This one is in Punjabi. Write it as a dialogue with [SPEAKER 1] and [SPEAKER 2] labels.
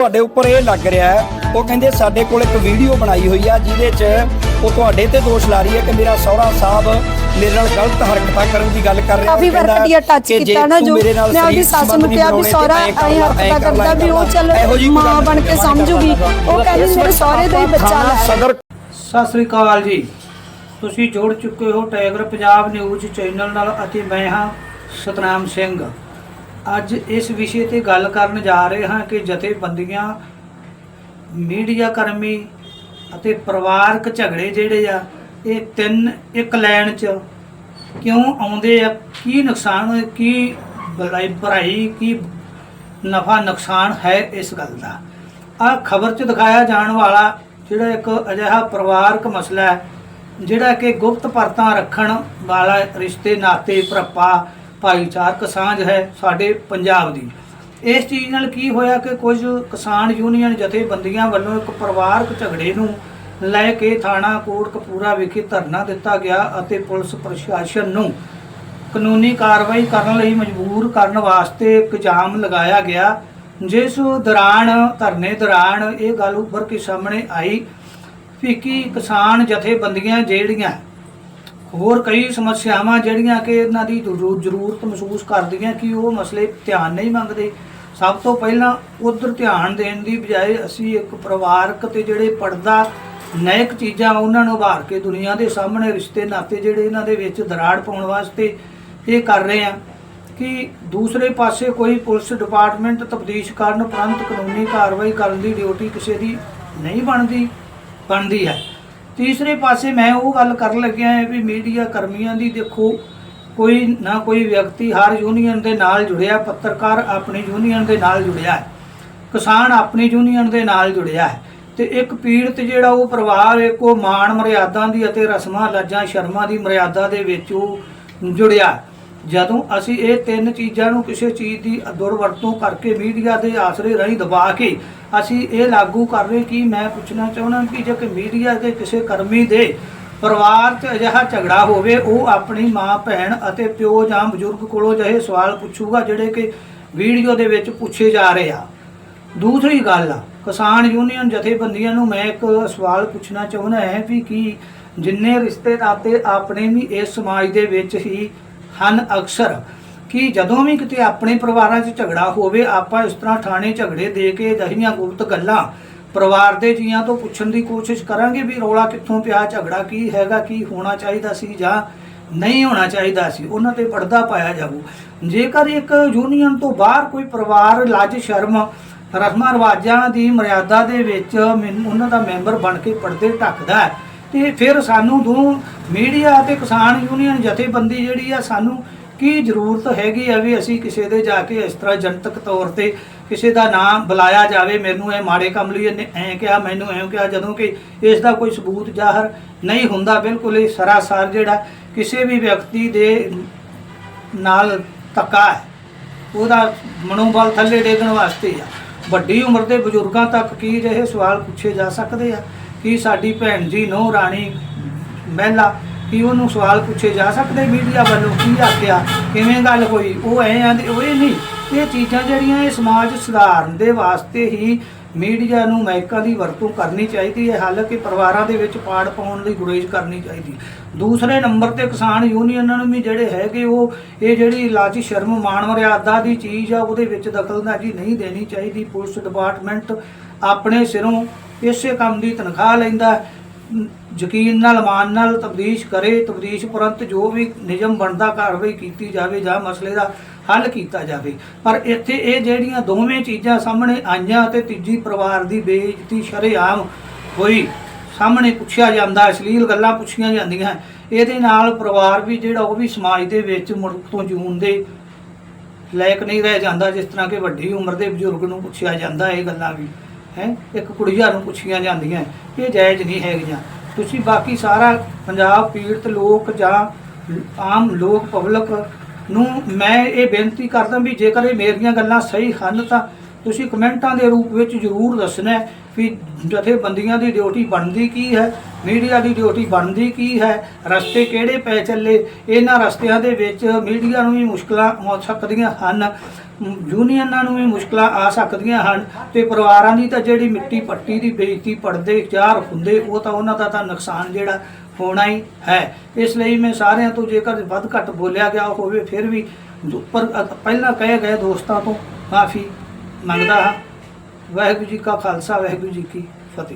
[SPEAKER 1] ਤੁਹਾਡੇ ਉੱਪਰ ਇਹ ਲੱਗ ਰਿਹਾ ਹੈ। ਉਹ ਕਹਿੰਦੇ ਸਾਡੇ ਕੋਲ ਇੱਕ ਵੀਡੀਓ ਬਣਾਈ ਹੋਈ ਆ ਜਿਹਦੇ 'ਚ ਉਹ ਤੁਹਾਡੇ ਤੇ ਦੋਸ਼ ਲਾ ਰਹੀ ਹੈ ਕਿ ਮੇਰਾ ਸਹੁਰਾ ਸਾਹਿਬ ਮੇਰੇ ਨਾਲ ਗਲਤ ਹਰਕਤਾਂ ਕਰਨ ਦੀ ਗੱਲ ਕਰ ਰਿਹਾ
[SPEAKER 2] ਕਾਫੀ
[SPEAKER 1] ਉਹ ਕਹਿੰਦਾ
[SPEAKER 2] ਵਾਰ ਕਦੀ ਟੱਚ ਕੀਤਾ ਨਾ ਜੋ
[SPEAKER 1] ਮੇਰੇ ਨਾਲ
[SPEAKER 2] ਮੈਂ ਆਪਣੀ ਸੱਸ ਨੂੰ ਕਿਹਾ ਵੀ ਸਹੁਰਾ
[SPEAKER 1] ਐਂ
[SPEAKER 2] ਹਰਕਤਾਂ ਕਰਦਾ ਵੀ ਉਹ ਚੱਲ ਮਾਂ ਬਣ ਕੇ ਸਮਝੂਗੀ। ਉਹ ਕਹਿੰਦੀ ਮੇਰੇ ਸਹੁਰੇ ਦਾ ਹੀ ਬੱਚਾ ਲੈ।
[SPEAKER 1] ਸਦਰ
[SPEAKER 3] ਸਤਿ ਸ੍ਰੀ ਅਕਾਲ ਜੀ। ਤੁਸੀਂ ਜੁੜ ਚੁੱਕੇ ਹੋ ਟਾਈਗਰ ਪੰਜਾਬ ਨਿਊਜ਼ ਚੈਨਲ ਨਾਲ ਅਤੇ ਮੈਂ ਹਾਂ ਸਤਨਾਮ ਸਿੰਘ। ਅੱਜ ਇਸ ਵਿਸ਼ੇ ਤੇ ਗੱਲ ਕਰਨ ਜਾ ਰਹੇ ਹਾਂ ਕਿ ਜਥੇਬੰਦੀਆਂ, ਮੀਡੀਆ ਕਰਮੀ ਅਤੇ ਪਰਿਵਾਰਕ ਝਗੜੇ ਜਿਹੜੇ ਆ, ਇਹ ਤਿੰਨ ਇੱਕ ਲੈਣ 'ਚ ਕਿਉਂ ਆਉਂਦੇ ਆ? ਕੀ ਨੁਕਸਾਨ ਕੀ ਭਲਾਈ ਭਰਾਈ, ਕੀ ਨਫਾ ਨੁਕਸਾਨ ਹੈ ਇਸ ਗੱਲ ਦਾ? ਆ ਖਬਰ 'ਚ ਦਿਖਾਇਆ ਜਾਣ ਵਾਲਾ ਜਿਹੜਾ ਇੱਕ ਅਜਿਹਾ ਪਰਿਵਾਰਕ ਮਸਲਾ ਹੈ, ਜਿਹੜਾ ਕਿ ਗੁਪਤ ਪਰਤਾਂ ਰੱਖਣ ਵਾਲਾ ਰਿਸ਼ਤੇ, ਨਾਤੇ, ਭਰਪਾ ਭਾਈਚਾਰਕ ਸਾਂਝ ਹੈ ਸਾਡੇ ਪੰਜਾਬ ਦੀ। ਇਸ ਚੀਜ਼ ਨਾਲ ਕੀ ਹੋਇਆ ਕਿ ਕੁਝ ਕਿਸਾਨ ਯੂਨੀਅਨ ਜਥੇਬੰਦੀਆਂ ਵੱਲੋਂ ਇੱਕ ਪਰਿਵਾਰਕ ਝਗੜੇ ਨੂੰ ਲੈ ਕੇ ਥਾਣਾ ਕੋਟ ਕਪੂਰਾ ਵਿਖੇ ਧਰਨਾ ਦਿੱਤਾ ਗਿਆ ਅਤੇ ਪੁਲਿਸ ਪ੍ਰਸ਼ਾਸਨ ਨੂੰ ਕਾਨੂੰਨੀ ਕਾਰਵਾਈ ਕਰਨ ਲਈ ਮਜਬੂਰ ਕਰਨ ਵਾਸਤੇ ਇੱਕ ਲਗਾਇਆ ਗਿਆ, ਜਿਸ ਦੌਰਾਨ, ਧਰਨੇ ਦੌਰਾਨ ਇਹ ਗੱਲ ਉੱਭਰ ਕੇ ਸਾਹਮਣੇ ਆਈ ਵੀ ਕਿ ਕਿਸਾਨ ਜਥੇਬੰਦੀਆਂ ਜਿਹੜੀਆਂ ਹੋਰ ਕਈ ਸਮੱਸਿਆਵਾਂ ਜਿਹੜੀਆਂ ਕਿ ਇਹਨਾਂ ਦੀ ਜ਼ਰੂ- ਜ਼ਰੂਰਤ ਮਹਿਸੂਸ ਕਰਦੀਆਂ ਕਿ ਉਹ ਮਸਲੇ ਧਿਆਨ ਨਹੀਂ ਮੰਗਦੇ। ਸਭ ਤੋਂ ਪਹਿਲਾਂ ਉਧਰ ਧਿਆਨ ਦੇਣ ਦੀ ਬਜਾਏ ਅਸੀਂ ਇੱਕ ਪਰਿਵਾਰਕ ਤੇ ਜਿਹੜੇ ਪਰਦਾ ਨੈਕ ਚੀਜ਼ਾਂ ਉਹਨਾਂ ਨੂੰ ਉਭਾਰ ਕੇ ਦੁਨੀਆ ਦੇ ਸਾਹਮਣੇ ਰਿਸ਼ਤੇ ਨਾਤੇ ਜਿਹੜੇ ਇਹਨਾਂ ਦੇ ਵਿੱਚ ਦਰਾੜ ਪਾਉਣ ਵਾਸਤੇ ਇਹ ਕਰ ਰਹੇ ਆ ਕਿ ਦੂਸਰੇ ਪਾਸੇ ਕੋਈ ਪੁਲਿਸ ਡਿਪਾਰਟਮੈਂਟ ਤਬਦੀਸ਼ ਕਰਨ ਉਪਰੰਤ ਕਾਨੂੰਨੀ ਕਾਰਵਾਈ ਕਰਨ ਦੀ ਡਿਊਟੀ ਕਿਸੇ ਦੀ ਨਹੀਂ ਬਣਦੀ ਬਣਦੀ ਹੈ। ਤੀਸਰੇ ਪਾਸੇ ਮੈਂ ਉਹ ਗੱਲ ਕਰਨ ਲੱਗਿਆ ਹੈ ਵੀ ਮੀਡੀਆ ਕਰਮੀਆਂ ਦੀ ਦੇਖੋ, ਕੋਈ ਨਾ ਕੋਈ ਵਿਅਕਤੀ ਹਰ ਯੂਨੀਅਨ ਦੇ ਨਾਲ ਜੁੜਿਆ, ਪੱਤਰਕਾਰ ਆਪਣੀ ਯੂਨੀਅਨ ਦੇ ਨਾਲ ਜੁੜਿਆ ਹੈ, ਕਿਸਾਨ ਆਪਣੀ ਯੂਨੀਅਨ ਦੇ ਨਾਲ ਜੁੜਿਆ ਹੈ ਤੇ ਇੱਕ ਪੀੜਤ ਜਿਹੜਾ ਉਹ ਪਰਿਵਾਰ ਇੱਕ ਉਹ ਮਾਣ ਮਰਿਆਦਾ ਦੀ ਅਤੇ ਰਸਮਾਂ, ਲੱਜਾਂ, ਸ਼ਰਮਾਂ ਦੀ ਮਰਿਆਦਾ ਦੇ ਵਿੱਚ ਉਹ ਜੁੜਿਆ ਜਦੋਂ ਅਸੀਂ ਇਹ ਤਿੰਨ ਚੀਜ਼ਾਂ ਨੂੰ ਕਿਸੇ ਚੀਜ਼ ਦੀ ਦੁਰਵਰਤੋਂ ਕਰਕੇ ਮੀਡੀਆ ਦੇ ਆਸਰੇ ਰਾਹੀਂ ਦਬਾ ਕੇ ਅਸੀਂ ਇਹ ਲਾਗੂ ਕਰ ਰਹੇ ਕਿ ਮੈਂ ਪੁੱਛਣਾ ਚਾਹੁੰਦਾ ਕਿ ਜੇ ਕਿ ਮੀਡੀਆ ਦੇ ਕਿਸੇ ਕਰਮੀ ਦੇ ਪਰਿਵਾਰ 'ਚ ਅਜਿਹਾ ਝਗੜਾ ਹੋਵੇ, ਉਹ ਆਪਣੀ ਮਾਂ, ਭੈਣ ਅਤੇ ਪਿਓ ਜਾਂ ਬਜ਼ੁਰਗ ਕੋਲੋਂ ਜਿਹੇ ਸਵਾਲ ਪੁੱਛੂਗਾ ਜਿਹੜੇ ਕਿ ਵੀਡੀਓ ਦੇ ਵਿੱਚ ਪੁੱਛੇ ਜਾ ਰਹੇ ਆ। ਦੂਸਰੀ ਗੱਲ ਆ ਕਿਸਾਨ ਯੂਨੀਅਨ ਜਥੇਬੰਦੀਆਂ ਨੂੰ ਮੈਂ ਇੱਕ ਸਵਾਲ ਪੁੱਛਣਾ ਚਾਹੁੰਦਾ ਹੈ ਵੀ ਕੀ ਜਿੰਨੇ ਰਿਸ਼ਤੇ ਨਾਤੇ ਆਪਣੇ ਵੀ ਇਸ ਸਮਾਜ ਦੇ ਵਿੱਚ ਹੀ ਹਨ ਅਕਸਰ? ਕਿ ਜਦੋਂ ਵੀ ਕਿਤੇ ਆਪਣੇ ਪਰਿਵਾਰਾਂ 'ਚ ਝਗੜਾ ਹੋਵੇ, ਆਪਾਂ ਇਸ ਤਰ੍ਹਾਂ ਥਾਣੇ ਝਗੜੇ ਦੇ ਕੇ ਦਹੀਆਂ ਗੁਪਤ ਗੱਲਾਂ ਪਰਿਵਾਰ ਦੇ ਜੀਆਂ ਤੋਂ ਪੁੱਛਣ ਦੀ ਕੋਸ਼ਿਸ਼ ਕਰਾਂਗੇ ਵੀ ਰੌਲਾ ਕਿੱਥੋਂ ਪਿਆ, ਝਗੜਾ ਕੀ ਹੈਗਾ, ਕੀ ਹੋਣਾ ਚਾਹੀਦਾ ਸੀ ਜਾਂ ਨਹੀਂ ਹੋਣਾ ਚਾਹੀਦਾ ਸੀ, ਉਹਨਾਂ ਤੇ ਪਰਦਾ ਪਾਇਆ ਜਾਊ। ਜੇਕਰ ਇੱਕ ਯੂਨੀਅਨ ਤੋਂ ਬਾਹਰ ਕੋਈ ਪਰਿਵਾਰ ਲੱਜ ਸ਼ਰਮ, ਰਸਮਾਂ ਰਿਵਾਜਾਂ ਦੀ ਮਰਿਆਦਾ ਦੇ ਵਿੱਚ ਉਹਨਾਂ ਦਾ ਮੈਂਬਰ ਬਣ ਕੇ ਪਰਦੇ ਢੱਕਦਾ ਤੇ ਫਿਰ ਸਾਨੂੰ ਦੋ ਮੀਡੀਆ ਅਤੇ ਕਿਸਾਨ ਯੂਨੀਅਨ ਜਥੇਬੰਦੀ ਜਿਹੜੀ ਆ ਸਾਨੂੰ ਕੀ ਜ਼ਰੂਰਤ ਹੈਗੀ ਆ ਵੀ ਅਸੀਂ ਕਿਸੇ ਦੇ ਜਾ ਕੇ ਇਸ ਤਰ੍ਹਾਂ ਜਨਤਕ ਤੌਰ ਤੇ ਕਿਸੇ ਦਾ ਨਾਮ ਬੁਲਾਇਆ ਜਾਵੇ, ਮੈਨੂੰ ਇਹ ਮਾੜੇ ਕੰਮ ਲਈ ਇਹਨੇ ਐਂ ਕਿਹਾ, ਮੈਨੂੰ ਐਂ ਕਿਹਾ, ਜਦੋਂ ਕਿ ਇਸ ਦਾ ਕੋਈ ਸਬੂਤ ਜ਼ਾਹਰ ਨਹੀਂ ਹੁੰਦਾ, ਬਿਲਕੁਲ ਹੀ ਸਰਾਸਰ ਜਿਹੜਾ ਕਿਸੇ ਵੀ ਵਿਅਕਤੀ ਦੇ ਨਾਲ ਧੱਕਾ ਹੈ, ਉਹਦਾ ਮਨੋਬਲ ਥੱਲੇ ਡੇਗਣ ਵਾਸਤੇ ਆ। ਵੱਡੀ ਉਮਰ ਦੇ ਬਜ਼ੁਰਗਾਂ ਤੱਕ ਕੀ ਅਜਿਹੇ ਸਵਾਲ ਪੁੱਛੇ ਜਾ ਸਕਦੇ ਆ? ਕਿ ਸਾਡੀ ਭੈਣ ਜੀ ਨੋ ਰਾਣੀ ਮਹਿਲਾ ਕੀ ਉਹਨੂੰ ਸਵਾਲ ਪੁੱਛੇ ਜਾ ਸਕਦੇ ਮੀਡੀਆ ਵੱਲੋਂ ਕੀ ਆਖਿਆ, ਕਿਵੇਂ ਗੱਲ ਹੋਈ, ਉਹ ਐ ਆਂਦੇ ਉਹ ਇਹ ਨਹੀਂ। ਇਹ ਚੀਜ਼ਾਂ ਜਿਹੜੀਆਂ ਇਹ ਸਮਾਜ ਸੁਧਾਰਨ ਦੇ ਵਾਸਤੇ ਹੀ ਮੀਡੀਆ ਨੂੰ ਮਾਈਕਾਂ ਦੀ ਵਰਤੋਂ ਕਰਨੀ ਚਾਹੀਦੀ ਹੈ, ਹਾਲਾਂਕਿ ਪਰਿਵਾਰਾਂ ਦੇ ਵਿੱਚ ਪਾੜ ਪਾਉਣ ਦੀ ਗੁਰੇਜ਼ ਕਰਨੀ ਚਾਹੀਦੀ। ਦੂਸਰੇ ਨੰਬਰ ਤੇ ਕਿਸਾਨ ਯੂਨੀਅਨਾਂ ਨੂੰ ਵੀ ਜਿਹੜੇ ਹੈਗੇ ਉਹ, ਇਹ ਜਿਹੜੀ ਲਾਜੀ ਸ਼ਰਮ ਮਾਣ ਮਰਿਆਦਾ ਦੀ ਚੀਜ਼ ਆ, ਉਹਦੇ ਵਿੱਚ ਦਖਲਅੰਦਾਜ਼ੀ ਨਹੀਂ ਦੇਣੀ ਚਾਹੀਦੀ। ਪੁਲਿਸ ਡਿਪਾਰਟਮੈਂਟ ਆਪਣੇ ਸਿਰੋਂ ਇਸੇ ਕੰਮ ਦੀ ਤਨਖਾਹ ਲੈਂਦਾ। ਯਕੀਨ ਨਾਲ ਮਾਨ ਨਾਲ ਤਬਦੀਸ਼ ਕਰੇ, ਤਬਦੀਸ਼ ਉਪਰੰਤ ਜੋ ਵੀ ਨਿਯਮ ਬਣਦਾ, ਕਾਰਵਾਈ ਕੀਤੀ ਜਾਵੇ ਜਾਂ ਮਸਲੇ ਦਾ ਹੱਲ ਕੀਤਾ ਜਾਵੇ। ਪਰ ਇੱਥੇ ਇਹ ਜਿਹੜੀਆਂ ਦੋਵੇਂ ਚੀਜ਼ਾਂ ਸਾਹਮਣੇ ਆਈਆਂ ਤੇ ਤੀਜੀ ਪਰਿਵਾਰ ਦੀ ਬੇਇੱਜ਼ਤੀ ਸ਼ਰੇਆਮ ਹੋਈ, ਸਾਹਮਣੇ ਪੁੱਛਿਆ ਜਾਂਦਾ, ਅਸ਼ਲੀਲ ਗੱਲਾਂ ਪੁੱਛੀਆਂ ਜਾਂਦੀਆਂ। ਇਹਦੇ ਨਾਲ ਪਰਿਵਾਰ ਵੀ ਜਿਹੜਾ ਉਹ ਵੀ ਸਮਾਜ ਦੇ ਵਿੱਚ ਮੁੜ ਤੋਂ ਜੂਨ ਦੇ ਲਾਇਕ ਨਹੀਂ ਰਹਿ ਜਾਂਦਾ, ਜਿਸ ਤਰ੍ਹਾਂ ਕਿ ਵੱਡੀ ਉਮਰ ਦੇ ਬਜ਼ੁਰਗ ਨੂੰ ਪੁੱਛਿਆ ਜਾਂਦਾ, ਇਹ ਗੱਲਾਂ ਵੀ, ਹੈ, ਇੱਕ ਕੁੜੀਆਂ ਨੂੰ ਪੁੱਛੀਆਂ ਜਾਂਦੀਆਂ। ਇਹ ਜਾਇਜ਼ ਨਹੀਂ ਹੈਗੀਆਂ। ਤੁਸੀਂ ਬਾਕੀ ਸਾਰਾ ਪੰਜਾਬ ਪੀੜਤ ਲੋਕ ਜਾਂ ਆਮ ਲੋਕ ਪਬਲਿਕ ਨੂੰ ਮੈਂ ਇਹ ਬੇਨਤੀ ਕਰਦਾ ਵੀ ਜੇਕਰ ਇਹ ਮੇਰੀਆਂ ਗੱਲਾਂ ਸਹੀ ਹਨ ਤਾਂ ਤੁਸੀਂ ਕਮੈਂਟਾਂ ਦੇ ਰੂਪ ਵਿੱਚ ਜ਼ਰੂਰ ਦੱਸਣਾ ਵੀ ਜਥੇਬੰਦੀਆਂ ਦੀ ਡਿਊਟੀ ਬਣਦੀ ਕੀ ਹੈ, ਮੀਡੀਆ ਦੀ ਡਿਊਟੀ ਬਣਦੀ ਕੀ ਹੈ, ਰਸਤੇ ਕਿਹੜੇ ਪੈ ਚੱਲੇ, ਇਹਨਾਂ ਰਸਤਿਆਂ ਦੇ ਵਿੱਚ ਮੀਡੀਆ ਨੂੰ ਵੀ ਮੁਸ਼ਕਲਾਂ ਹੋ ਸਕਦੀਆਂ ਹਨ। ਯੂਨੀਅਨਾਂ ਨੂੰ ਵੀ ਮੁਸ਼ਕਲਾਂ ਆ ਸਕਦੀਆਂ ਹਨ ਤੇ ਪਰਿਵਾਰਾਂ ਦੀ ਤਾਂ ਜਿਹੜੀ ਮਿੱਟੀ ਪੱਟੀ ਦੀ ਬੇਇੱਜ਼ਤੀ ਪੜਦੇ ਚਾਰ ਹੁੰਦੇ, ਉਹ ਤਾਂ ਉਹਨਾਂ ਦਾ ਤਾਂ ਨੁਕਸਾਨ ਜਿਹੜਾ ਹੋਣਾ ਹੀ ਹੈ। ਇਸ ਲਈ ਮੈਂ ਸਾਰਿਆਂ ਤੋਂ ਜੇਕਰ ਵੱਧ ਘੱਟ ਬੋਲਿਆ ਗਿਆ ਹੋਵੇ, ਫਿਰ ਵੀ ਪਰ ਪਹਿਲਾਂ ਕਹੇ ਗਏ ਦੋਸਤਾਂ ਤੋਂ, ਮਾਫੀ ਮੰਗਦਾ ਹਾਂ। ਵਾਹਿਗੁਰੂ ਜੀ ਕਾ ਖਾਲਸਾ, ਵਾਹਿਗੁਰੂ ਜੀ ਕੀ